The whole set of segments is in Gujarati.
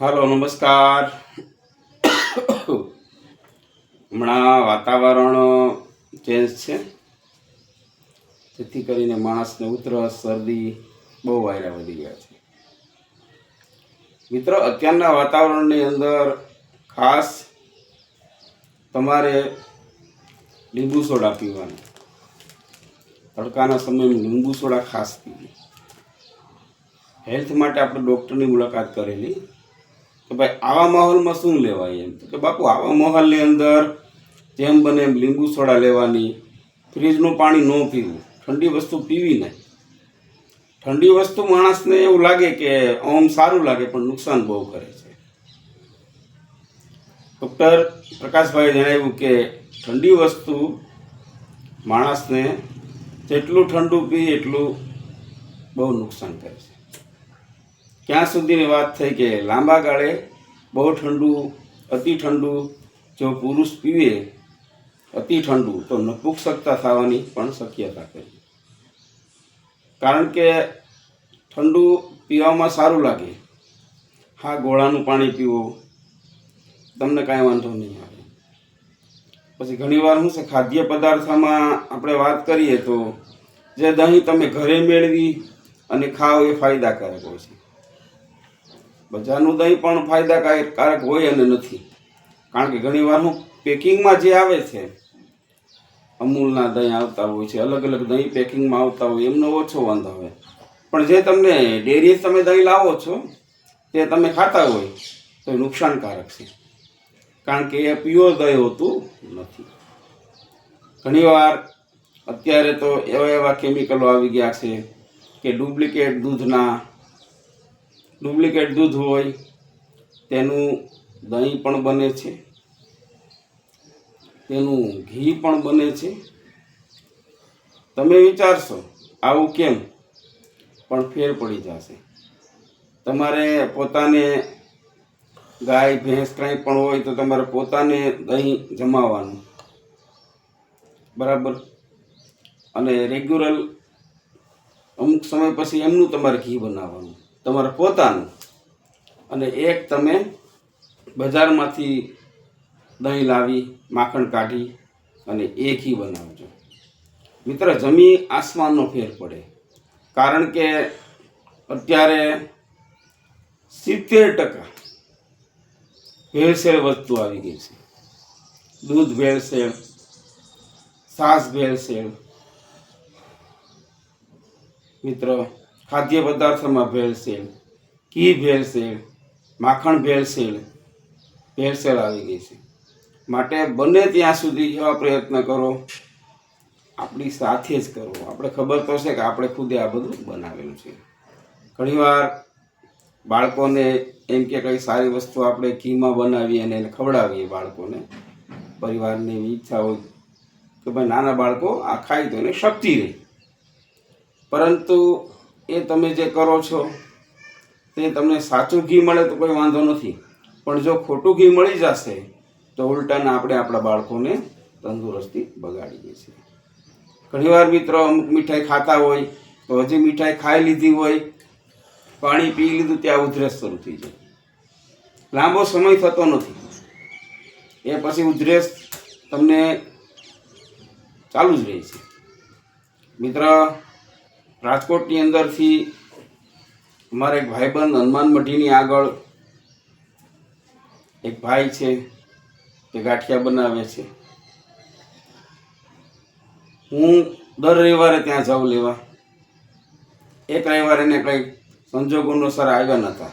હાલો, નમસ્કાર. હમણાં વાતાવરણ ચેન્જ છે. જેથી કરીને માણસને ઉધરસ, શરદી બહુ વાયરા વધી ગયા છે. મિત્રો, અત્યારના વાતાવરણની અંદર ખાસ તમારે લીંબુ સોડા પીવાનું. તડકાના સમયમાં લીંબુ સોડા ખાસ પીવી હેલ્થ માટે આપણે ડૉક્ટરની મુલાકાત કરેલી કે ભાઈ, આવા માહોલમાં શું લેવાય એમ? તો કે બાપુ, આવા માહોલની અંદર જેમ બને એમ લીંબુ સોડા લેવાની, ફ્રીજનું પાણી ન પીવું, ઠંડી વસ્તુ પીવી નહીં. ઠંડી વસ્તુ માણસને એવું લાગે કે ઓમ સારું લાગે, પણ નુકસાન બહુ કરે છે. ડૉક્ટર પ્રકાશભાઈએ જણાવ્યું કે ઠંડી વસ્તુ માણસને જેટલું ઠંડુ પી એટલું બહુ નુકસાન કરે છે. ક્યાં સુધીની વાત થઈ કે લાંબા ગાળે બહુ ઠંડુ, અતિ ઠંડુ જો પુરુષ પીવે, અતિ ઠંડુ, તો નપુંસકતા થવાની પણ શક્યતા કરી કારણ કે ઠંડુ પીવામાં સારું લાગે. હા, ગોળાનું પાણી પીવો. તમને કાંઈ વાંધો નહીં આવે. પછી ઘણીવાર શું છે, ખાદ્ય પદાર્થમાં આપણે વાત કરીએ તો જે દહીં તમે ઘરે મેળવી અને ખાઓ એ ફાયદાકારક હોય છે. બજારનું દહીં પણ ફાયદાકારક હોય અને નથી. કારણ કે ઘણીવાર હું પેકિંગમાં જે આવે છે, અમૂલના દહીં આવતા હોય છે, અલગ અલગ દહીં પેકિંગમાં આવતા હોય, એમનો ઓછો વાંધો આવે. પણ જે તમને ડેરી તમે દહીં લાવો છો, તે તમે ખાતા હોય, તો એ નુકસાનકારક છે. કારણ કે એ પ્યોર દહીં હોતું નથી. ઘણીવાર અત્યારે તો એવા એવા કેમિકલો આવી ગયા છે કે ડુપ્લિકેટ દૂધના ડુપ્લિકેટ દૂધ હોય, તેનું દહીં પણ બને છે. તેનું ઘી પણ બને છે. તમે વિચારશો, આવું કેમ? પણ ફેર પડી જશે. તમારે પોતાને ગાય, ભેંસ કંઈ પણ હોય તો તમારે પોતાને દહીં જમાવાનું બરાબર? અને રેગ્યુલર અમુક સમય પછી એમનું તમારે ઘી બનાવવાનું. તમારે પોતાનું અને એક તમે બજારમાંથી દહીં લાવી, માખણ કાઢી અને એ બનાવજો. મિત્ર, જમી આસમાનનો ફેર પડે. કારણ કે અત્યારે સિત્તેર ટકા ભેળસેળ વસ્તુ આવી ગઈ છે. દૂધ ભેળસેળ સાસ ભેળસેળ. મિત્ર ખાદ્ય પદાર્થોમાં ભેળસેળ ઘી ભેળસેળ માખણ ભેળસેળ ભેળસેળ આવી ગઈ છે. માટે બને ત્યાં સુધી એવા પ્રયત્ન કરો. આપણી સાથે જ કરો. આપણે ખબર તો છે કે આપણે ખુદે આ બધું બનાવેલું છે. ઘણીવાર બાળકોને એમ કે કંઈ સારી વસ્તુ આપણે ઘીમાં બનાવીએ અને એને ખવડાવીએ બાળકોને. પરિવારની એવી ઈચ્છા હોય કે ભાઈ નાના બાળકો આ ખાય તો એને શક્તિ રહે. પરંતુ એ તમે જે કરો છો, તે તમને સાચું ઘી મળે તો કોઈ વાંધો નથી. પણ જો ખોટું ઘી મળી જશે, તો ઉલટાના આપણે આપણા બાળકોને તંદુરસ્તી બગાડીએ છીએ. ઘણીવાર મિત્રો અમુક મીઠાઈ ખાતા હોય, તો હજી મીઠાઈ ખાઈ લીધી હોય, પાણી પી લીધું ત્યાં ઉધરસ શરૂ થઈ જાય. લાંબો સમય થતો નથી. એ પછી ઉધરસ તમને ચાલુ જ રહે છે. મિત્ર રાજકોટની અંદરથી અમારા એક ભાઈબંધ હનુમાન મઢીની આગળ એક ભાઈ છે, તે ગાંઠિયા બનાવે છે. હું દર રવિવારે ત્યાં જાઉં લેવા. એક રવિવારે એને સંજોગોનો સર આવ્યા નહોતા.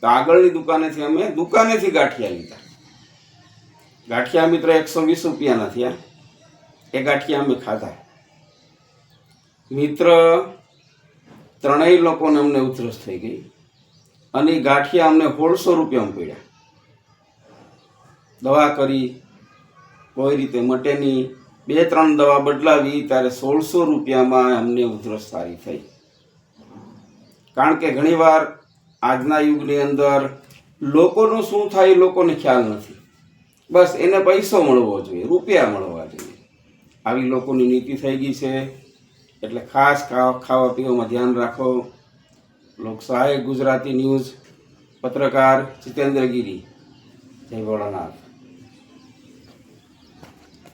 તો આગળની દુકાનેથી અમે દુકાનેથી ગાંઠિયા લીધા. ગાંઠિયા મિત્ર એકસો વીસ રૂપિયાના થયા. એ ગાંઠિયા અમે ખાધા. મિત્ર ત્રણેય લોકોને અમને ઉધરસ થઈ ગઈ. અને ગાંઠિયા અમને સોળસો રૂપિયામાં પડ્યા. દવા કરી, કોઈ રીતે મટેની બે, ત્રણ દવા બદલાવી, ત્યારે સોળસો રૂપિયામાં અમને ઉધરસ સારી થઈ. કારણ કે ઘણીવાર આજના યુગની અંદર લોકોનું શું થાય એ લોકોને ખ્યાલ નથી. બસ એને પૈસો મળવો જોઈએ, રૂપિયા મળવા જોઈએ. આવી લોકોની નીતિ થઈ ગઈ છે. એટલે ખાસ ખાવા પીવામાં ધ્યાન રાખો. લોકસહાયક ગુજરાતી ન્યૂઝ પત્રકાર જીતેન્દ્ર ગીરી. જય ભોળાનાથ.